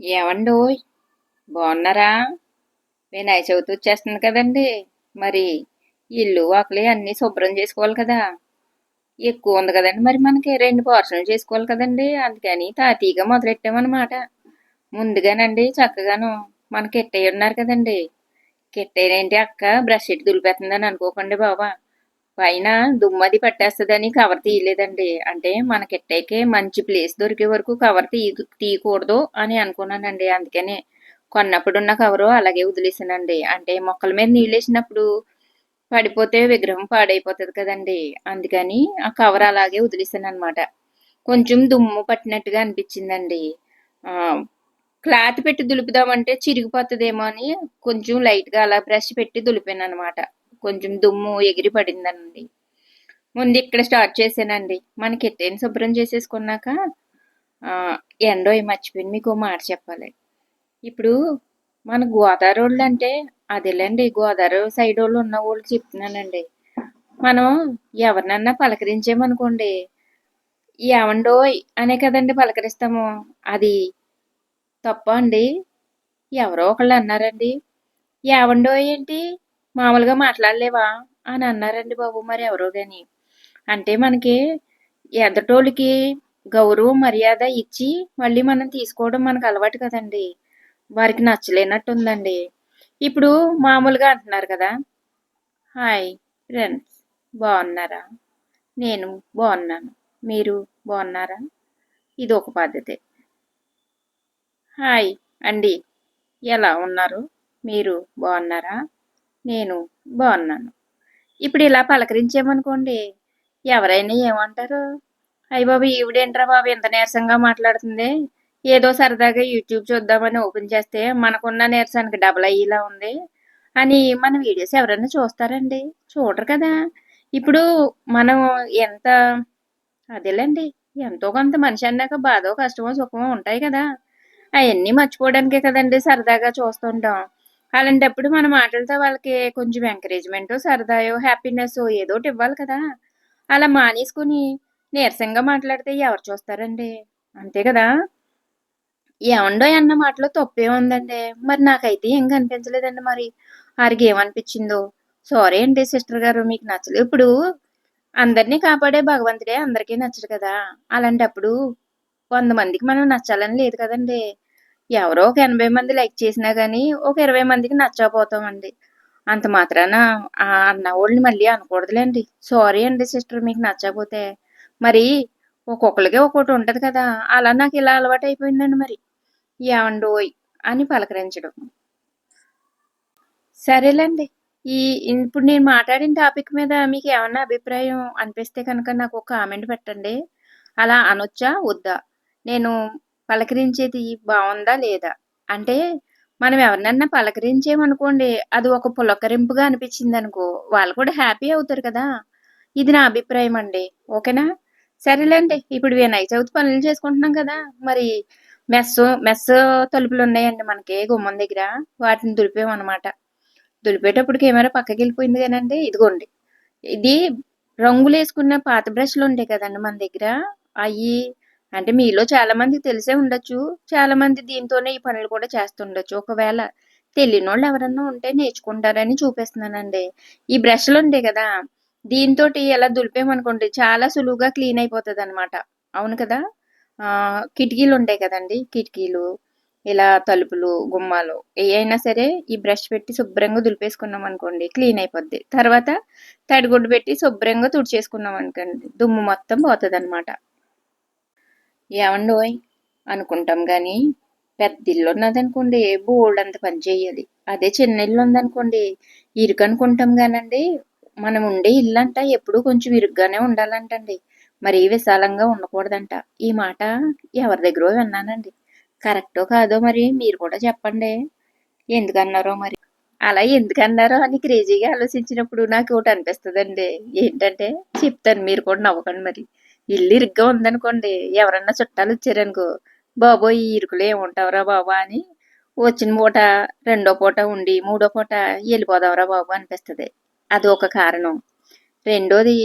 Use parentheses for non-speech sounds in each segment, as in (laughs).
ఏమండోయ్ బాగున్నారా? వినాయక చవితి వచ్చేస్తుంది కదండి. మరి ఇల్లు ఒకలి అన్నీ శుభ్రం చేసుకోవాలి కదా. ఎక్కువ ఉంది కదండి మరి మనకి. రెండు పోర్షన్లు చేసుకోవాలి కదండి. అందుకని తాతీగా మొదలెట్టామన్నమాట. ముందుగానండి చక్కగాను మనకి ఎట్టయ్య ఉన్నారు కదండి. కెట్టేనేంటి అక్క బ్రష్ ఎట్టి దులిపేస్తుందని అనుకోకండి బాబా. పైన దుమ్మది పట్టేస్తుందని కవర్ తీయలేదండి. అంటే మన మంచి ప్లేస్ దొరికే వరకు కవర్ తీ తీయకూడదు అని అనుకున్నానండి. అందుకనే కొన్నప్పుడు ఉన్న కవరు అలాగే వదిలేసానండి. అంటే మొక్కల మీద నీళ్ళు వేసినప్పుడు పడిపోతే విగ్రహం పాడైపోతుంది కదండి. అందుకని ఆ కవర్ అలాగే వదిలేసాను అనమాట కొంచెం దుమ్ము పట్టినట్టుగా అనిపించిందండి. క్లాత్ పెట్టి దులుపుదామంటే చిరిగిపోతుందేమో అని కొంచెం లైట్గా అలా బ్రష్ పెట్టి దులిపాను అనమాట కొంచెం దుమ్ము ఎగిరి పడిందండి ముందు ఇక్కడ స్టార్ట్ చేశానండి. మనకి ఎత్తైన శుభ్రం చేసేసుకున్నాక ఎండో మర్చిపోయింది మీకు మాట చెప్పాలి. ఇప్పుడు మన గోదావరి వాళ్ళు అంటే అదేలేండి గోదావరి సైడ్ వాళ్ళు ఉన్న వాళ్ళు చెప్తున్నానండి. మనం ఎవరినన్నా పలకరించామనుకోండి ఏమండోయ్ అనే కదండి పలకరిస్తాము. అది తప్ప అండి. ఎవరో ఒకళ్ళు అన్నారండి. ఏవండోయ్ ఏంటి? మామూలుగా మాట్లాడలేవా అని అన్నారండి బాబు మరి ఎవరో కానీ అంటే మనకి ఎదటోళ్ళకి గౌరవం మర్యాద ఇచ్చి మళ్ళీ మనం తీసుకోవడం మనకు అలవాటు కదండి. వారికి నచ్చలేనట్టు ఉందండి. ఇప్పుడు మామూలుగా అంటున్నారు కదా. హాయ్ ఫ్రెండ్స్ బాగున్నారా? నేను బాగున్నాను. మీరు బాగున్నారా? ఇది ఒక పద్ధతి. హాయ్ అండి ఎలా ఉన్నారు? మీరు బాగున్నారా? నేను బాగున్నాను. ఇప్పుడు ఇలా పలకరించామనుకోండి ఎవరైనా ఏమంటారు? అయ్య బాబు ఈవిడేంట్రా బాబు ఇంత నీరసంగా మాట్లాడుతుంది. ఏదో సరదాగా యూట్యూబ్ చూద్దామని ఓపెన్ చేస్తే మనకున్న నీరసానికి డబుల్ అయ్యేలా ఉంది అని మన వీడియోస్ ఎవరైనా చూస్తారండి? చూడరు కదా. ఇప్పుడు మనం ఎంత అదేలేండి ఎంతో కొంత మనిషి అన్నాక బాధో కష్టమో సుఖమో ఉంటాయి కదా. అవన్నీ మర్చిపోవడానికే కదండి సరదాగా చూస్తుంటాం. అలాంటప్పుడు మన మాటలతో వాళ్ళకి కొంచెం ఎంకరేజ్మెంట్ సరదాయో హ్యాపీనెస్ ఏదోటి ఇవ్వాలి కదా. అలా మానేసుకుని నీరసంగా మాట్లాడితే ఎవరు చూస్తారండి? అంతే కదా? ఏమండో అన్న మాటలో తప్పే ఉందండి. మరి నాకైతే ఏం కనిపించలేదండి మరి. వారికి ఏమనిపించిందో? సారీ అండి సిస్టర్ గారు మీకు నచ్చలేదు. ఇప్పుడు అందరినీ కాపాడే భగవంతుడే అందరికీ నచ్చడు కదా. అలాంటప్పుడు వంద మందికి మనం నచ్చాలని లేదు కదండి. ఎవరో ఒక ఎనభై మంది లైక్ చేసినా కానీ ఒక ఇరవై మందికి నచ్చకపోతామండి. అంత మాత్రాన ఆ అన్న వాళ్ళని మళ్ళీ అనకూడదులేండి. సారీ అండి సిస్టర్ మీకు నచ్చకపోతే. మరి ఒక్కొక్కరికి ఒక్కొక్కటి ఉంటుంది కదా అలా నాకు ఇలా అలవాటు అయిపోయిందండి మరి. ఏమండోయ్ అని పలకరించడం. సరేలేండి. ఈ ఇప్పుడు నేను మాట్లాడిన టాపిక్ మీద మీకు ఏమన్నా అభిప్రాయం అనిపిస్తే కనుక నాకు ఒక కామెంట్ పెట్టండి. అలా అనొచ్చా? వద్దా? నేను పలకరించేది బాగుందా లేదా? అంటే మనం ఎవరినన్నా పలకరించేమనుకోండి అది ఒక పులకరింపుగా అనిపించింది అనుకో వాళ్ళు కూడా హ్యాపీ అవుతారు కదా? ఇది నా అభిప్రాయం అండి. ఓకేనా? సరేలేండి. ఇప్పుడు వినాయక చవితి పనులు చేసుకుంటున్నాం కదా? మరి మెస్ మెస్ తలుపులు ఉన్నాయండి మనకి గుమ్మం దగ్గర. వాటిని దులిపేమన్నమాట. దులిపేటప్పుడు కెమెరా పక్కకి వెళ్ళిపోయింది కానండి ఇదిగోండి. ఇది రంగులు వేసుకున్న పాత బ్రష్లు ఉంటాయి కదండి మన దగ్గర. అవి అంటే మీలో చాలా మందికి తెలిసే ఉండొచ్చు. చాలా మంది దీంతోనే ఈ పనులు కూడా చేస్తుండొచ్చు. ఒకవేళ తెలియని వాళ్ళు ఎవరన్నా ఉంటే నేర్చుకుంటారని చూపిస్తున్నానండి. ఈ బ్రష్లు ఉంటాయి కదా దీంతో ఎలా దులిపేమనుకోండి చాలా సులువుగా క్లీన్ అయిపోతుంది అనమాట అవును కదా? కిటికీలు ఉంటాయి కదండి కిటికీలు ఇలా తలుపులు గుమ్మాలు ఏ అయినా సరే ఈ బ్రష్ పెట్టి శుభ్రంగా దులిపేసుకున్నాం అనుకోండి క్లీన్ అయిపోద్ది. తర్వాత తడిగుడ్డు పెట్టి శుభ్రంగా తుడిచేసుకున్నాం అనుకోండి దుమ్ము మొత్తం పోతుంది అనమాట ఏమండోయ్ అనుకుంటాం కానీ పెద్ద ఇల్లు ఉన్నదనుకోండి బోల్డ్ అంత పని చేయాలి అదే చిన్న ఇల్లు ఉందనుకోండి ఇరుకు అనుకుంటాం కానండి మనం ఉండే ఇల్లు అంట ఎప్పుడు కొంచెం ఇరుగ్గానే ఉండాలంటండి. మరీ విశాలంగా ఉండకూడదంట. ఈ మాట ఎవరి దగ్గర విన్నానండి. కరెక్టో కాదో మరి మీరు కూడా చెప్పండి. ఎందుకన్నారో మరి? అలా ఎందుకన్నారో అని క్రేజీగా ఆలోచించినప్పుడు నాకు ఒకటి అనిపిస్తుందండి. ఏంటంటే చెప్తాను మీరు కూడా నవ్వకండి మరి. ఇల్లు ఇరుగ్గా ఉందనుకోండి ఎవరన్నా చుట్టాలు వచ్చారనుకో బాబోయ్ ఈ ఇరుకులు ఏముంటావురా బాబా అని వచ్చిన పూట రెండో పూట ఉండి మూడో పూట వెళ్ళిపోదావరా బాబు అనిపిస్తుంది. అది ఒక కారణం. రెండోది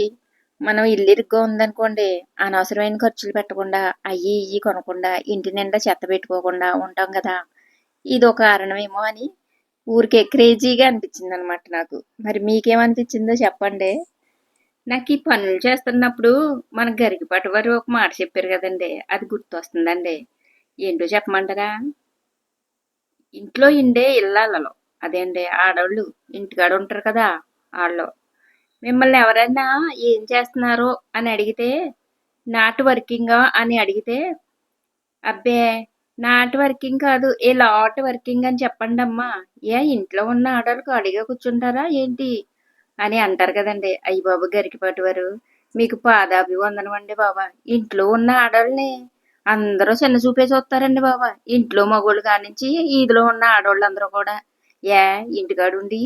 మనం ఇల్లు ఇరుగ్గా ఉందనుకోండి అనవసరమైన ఖర్చులు పెట్టకుండా అయ్యి ఇయ్యి కొనకుండా ఇంటి నిండా చెత్త పెట్టుకోకుండా ఉంటాం కదా. ఇది ఒక కారణమేమో అని ఊరికే క్రేజీగా అనిపించింది అనమాట నాకు. మరి మీకేమనిపించిందో చెప్పండి. నాకు ఈ పనులు చేస్తున్నప్పుడు మన గరికిపాటి వారు ఒక మాట చెప్పారు కదండి. అది గుర్తొస్తుందండి. ఏంటో చెప్పమంటారా? ఇంట్లో ఇండే ఇళ్ళలో అదేండి ఆడవాళ్ళు ఇంటికాడ ఉంటారు కదా వాళ్ళు మిమ్మల్ని ఎవరైనా ఏం చేస్తున్నారు అని అడిగితే నాట్ వర్కింగ్ అని అడిగితే అబ్బే నాట్ వర్కింగ్ కాదు ఏ లాట్ వర్కింగ్ అని చెప్పండి అమ్మా ఏ ఇంట్లో ఉన్న ఆడవాళ్ళకు అడిగా కూర్చుంటారా ఏంటి? అని అంటారు కదండి. అయ్యి బాబు గరికిపాటి వారు మీకు పాదాభివందనం అండి బాబా. ఇంట్లో ఉన్న ఆడవాళ్ళని అందరూ చిన్న చూపే చూస్తారండి బాబా. ఇంట్లో మగోళ్ళు కానించి ఈదిలో ఉన్న ఆడవాళ్ళందరూ కూడా ఏ ఇంటికాడుండి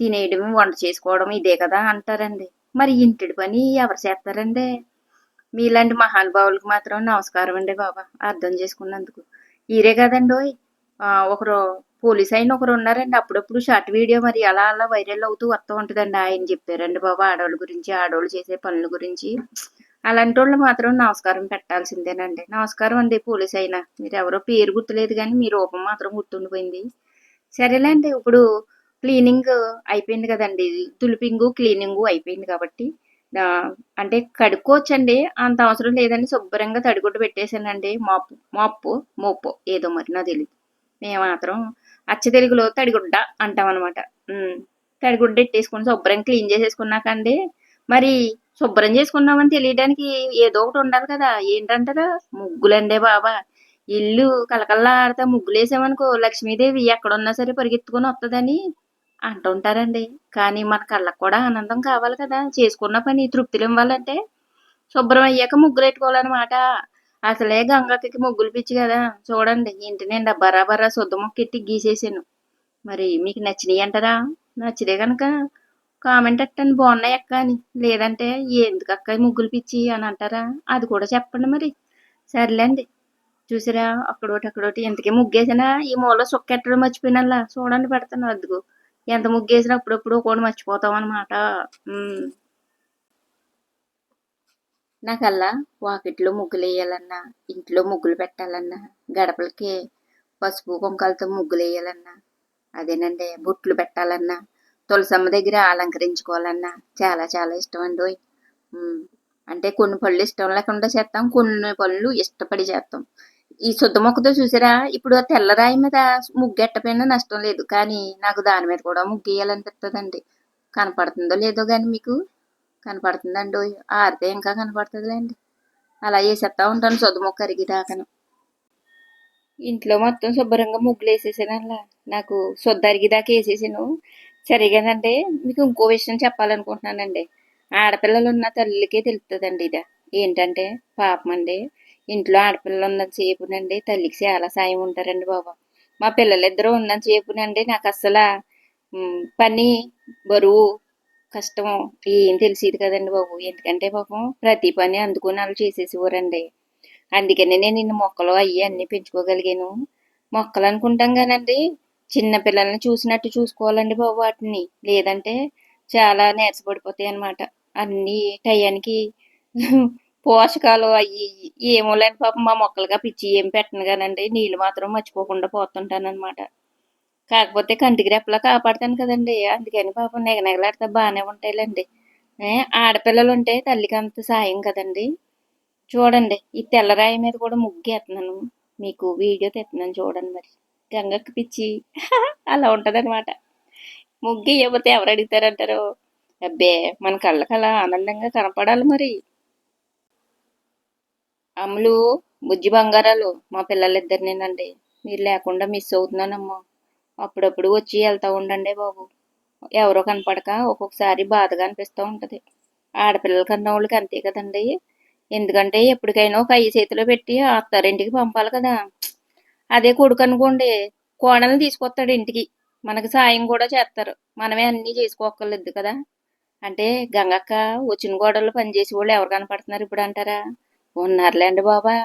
తినేయడం వంట చేసుకోవడం ఇదే కదా అంటారండి. మరి ఇంటి పని ఎవరు చేస్తారండి? మీలాంటి మహానుభావులకు మాత్రం నమస్కారం అండి బాబా. అర్థం చేసుకున్నందుకు. ఈరే కదండి ఓయ్. ఒకరు పోలీస్ అయిన ఒకరు ఉన్నారండి అప్పుడప్పుడు షార్ట్ వీడియో మరి అలా అలా వైరల్ అవుతూ వస్తూ ఉంటుందండి ఆయన చెప్పారండి బాబా. ఆడవాళ్ళ గురించి ఆడవాళ్ళు చేసే పనుల గురించి. అలాంటి వాళ్ళు మాత్రం నమస్కారం పెట్టాల్సిందేనండి. నమస్కారం అండి పోలీస్ అయినా మీరు ఎవరో పేరు గుర్తులేదు కానీ మీ రూపం మాత్రం గుర్తుండిపోయింది. సరేలేండి. ఇప్పుడు క్లీనింగ్ అయిపోయింది కదండి. తులిపింగు క్లీనింగు అయిపోయింది కాబట్టి అంటే కడుక్కోవచ్చండి. అంత అవసరం లేదండి. శుభ్రంగా తడిగుడ్డు పెట్టేశానండి. మాపు మాపు మోపు ఏదో మరి నాకు తెలియదు మేము మాత్రం అచ్చ తెలుగులో తడిగుడ్డ అంటాం అనమాట తడిగుడ్డ పెట్టేసుకుని శుభ్రం క్లీన్ చేసేసుకున్నాకండి. మరి శుభ్రం చేసుకున్నామని తెలియడానికి ఏదో ఒకటి ఉండాలి కదా. ఏంటంటారా? ముగ్గులండే బాబా. ఇల్లు కలకల్లా ఆడితే ముగ్గులు వేసామనుకో లక్ష్మీదేవి ఎక్కడున్నా సరే పరిగెత్తుకొని వస్తుందని అంటుంటారండి. కానీ మన కళ్ళకు కూడా ఆనందం కావాలి కదా. చేసుకున్న పని తృప్తిలు ఇవ్వాలంటే శుభ్రం అయ్యాక ముగ్గులు పెట్టుకోవాలన్నమాట. అసలే గంగకి ముగ్గులు పిచ్చి కదా. చూడండి ఇంటి నిండా బరాబరా శుద్ధ మొక్కెట్టి గీసేసాను. మరి మీకు నచ్చినాయి అంటారా? నచ్చితే కనుక కామెంట్ అట్టండి బాగున్నాయి అక్క అని. లేదంటే ఎందుకు అక్క ముగ్గులు పిచ్చి అని అంటారా? అది కూడా చెప్పండి మరి. సర్లేండి. చూసారా అక్కడోటి అక్కడోటి ఎంతకీ ముగ్గేసినా ఈ మూల సుక్కెట్టడం మర్చిపోయినల్లా. చూడండి పెడతాను. అదిగో ఎంత ముగ్గేసినా అప్పుడప్పుడు కూడా మర్చిపోతాం అనమాట నాకల్లా వాకిట్లో ముగ్గులు వేయాలన్నా ఇంట్లో ముగ్గులు పెట్టాలన్నా గడపలకి పసుపు కుంకాలతో ముగ్గులు వేయాలన్నా అదేనండి బొట్లు పెట్టాలన్నా తులసమ్మ దగ్గర అలంకరించుకోవాలన్నా చాలా చాలా ఇష్టం అండి అంటే కొన్ని పళ్ళు ఇష్టం లేకుండా చేస్తాం కొన్ని పళ్ళు ఇష్టపడి చేస్తాం ఈ శుద్ధ మొక్కతో చూసారా ఇప్పుడు తెల్లరాయి మీద ముగ్గెట్టపోయినా నష్టం లేదు కానీ నాకు దాని మీద కూడా ముగ్గు వేయాలనిపిస్తుందండి కనపడుతుందో లేదో కానీ మీకు? కనపడుతుందండి. ఓయ్. ఆరితే ఇంకా కనపడుతుందిలేండి. అలా వేసేస్తా ఉంటాను శుద్ధ మొక్క అరిగిదాకను ఇంట్లో మొత్తం శుభ్రంగా ముగ్గులు వేసేసాను అలా నాకు శుద్ధ అరిగిదాకా వేసేసాను. సరిగానండి మీకు ఇంకో విషయం చెప్పాలనుకుంటున్నానండి. ఆడపిల్లలు ఉన్న తల్లికే తెలుస్తుందండి ఇది. ఏంటంటే పాపం అండి. ఇంట్లో ఆడపిల్లలు ఉన్నంత చేపునండి తల్లికి చాలా సాయం ఉంటారండి బాబా. మా పిల్లలిద్దరూ ఉన్నంత చేపునండి నాకు అస్సలు పని బరువు కష్టం. ఏం తెలిసేది కదండి బాబు. ఎందుకంటే పాపం ప్రతి పని అందుకుని వాళ్ళు చేసేసేవారండి. అందుకనే నేను ఇన్ని మొక్కలు అయ్యి అన్ని పెంచుకోగలిగాను. మొక్కలు అనుకుంటాం కానండి చిన్న పిల్లల్ని చూసినట్టు చూసుకోవాలండి బాబు వాటిని. లేదంటే చాలా నీరసపడిపోతాయి అన్నమాట. అన్నీ టయానికి (laughs) పోషకాలు అయ్యి ఏమో లేని పాపం మా మొక్కలుగా పిచ్చి ఏం పెట్టను కానండి. నీళ్ళు మాత్రం మర్చిపోకుండా పోతుంటాను అనమాట కాకపోతే కంటికి రెప్పలా కాపాడుతాను కదండి. అందుకని పాపం నెగనెగలాడితే బాగానే ఉంటాయిలేండి. ఆడపిల్లలు ఉంటే తల్లికి అంత సాయం కదండి. చూడండి ఈ తెల్లరాయి మీద కూడా ముగ్గేస్తున్నాను. మీకు వీడియో తెస్తున్నాను చూడండి మరి. గంగకి పిచ్చి. (laughs) అలా ఉంటుందన్నమాట. ముగ్గు ఇవ్వతే ఎవరు అడుగుతారంటారు? అబ్బే మన కళ్ళకి అలా ఆనందంగా కనపడాలి మరి. అమ్ములు బుజ్జి బంగారాలు మా పిల్లలిద్దరినేనండి. మీరు లేకుండా మిస్ అవుతున్నానమ్మా. అప్పుడప్పుడు వచ్చి వెళ్తూ ఉండండి బాబు. ఎవరో కనపడక ఒక్కొక్కసారి బాధగా అనిపిస్తూ ఉంటుంది. ఆడపిల్లల కన్నా వాళ్ళకి అంతే కదండి. ఎందుకంటే ఎప్పటికైనా ఒక అయ్యి చేతిలో పెట్టి అత్తారింటికి పంపాలి కదా. అదే కొడుకు అనుకోండి కోడల్ని తీసుకొస్తాడు ఇంటికి. మనకి సాయం కూడా చేస్తారు. మనమే అన్నీ చేసుకోక్కర్లేదు కదా. అంటే గంగక్క వచ్చిన గోడలు పనిచేసే వాళ్ళు ఎవరు కనపడుతున్నారు ఇప్పుడు అంటారా? ఉన్నారులేండి బాబా.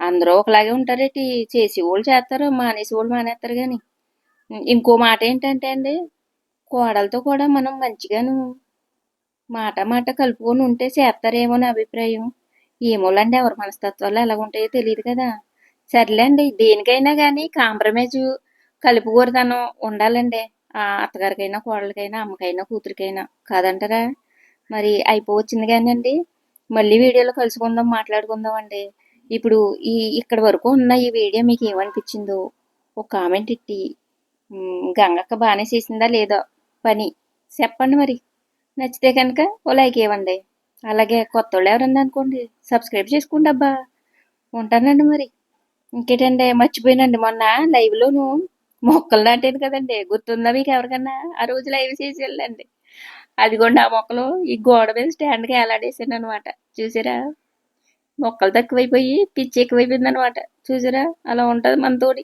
అందరూ ఒకలాగే ఉంటారేటి? చేసేవాళ్ళు చేస్తారు మానేసేవాళ్ళు మానేస్తారు కానీ ఇంకో మాట ఏంటంటే అండి కోడలతో కూడా మనం మంచిగాను మాట మాట కలుపుకొని ఉంటే చేస్తారేమో నా అభిప్రాయం. ఏమోలండి ఎవరి మనస్తత్వాలు ఎలా ఉంటాయో తెలియదు కదా. సర్లేండి దేనికైనా కానీ కాంప్రమైజ్ కలుపుకూడదనం ఉండాలండి. ఆ అత్తగారికైనా కోడలికైనా అమ్మకైనా కూతురికైనా కాదంటారా? మరి అయిపోవచ్చింది కానండి మళ్ళీ వీడియోలో కలుసుకుందాం మాట్లాడుకుందాం అండి. ఇప్పుడు ఈ ఇక్కడ వరకు ఉన్న ఈ వీడియో మీకు ఏమనిపించిందో ఒక కామెంట్ ఇట్టి గంగక్క బాగానే చేసిందా లేదో పని? చెప్పండి మరి. నచ్చితే కనుక ఓ లైక్ ఇవ్వండి. అలాగే కొత్త వాళ్ళు ఎవరన్నా అనుకోండి సబ్స్క్రైబ్ చేసుకోండి అబ్బా. ఉంటానండి మరి. ఇంకేటండి మర్చిపోయినండి. మొన్న లైవ్లోను మొక్కలు నాటాను కదండి. గుర్తుందా మీకు ఎవరికన్నా? ఆ రోజు లైవ్ చేసి వెళ్ళండి. అదిగోండి ఆ మొక్కలు ఈ గోడ మీద స్టాండ్కి వేలాడేసాను అనమాట చూసారా? మొక్కలు తక్కువైపోయి పిచ్చి ఎక్కువైపోయింది అనమాట చూసారా? అలా ఉంటుంది మనతోటి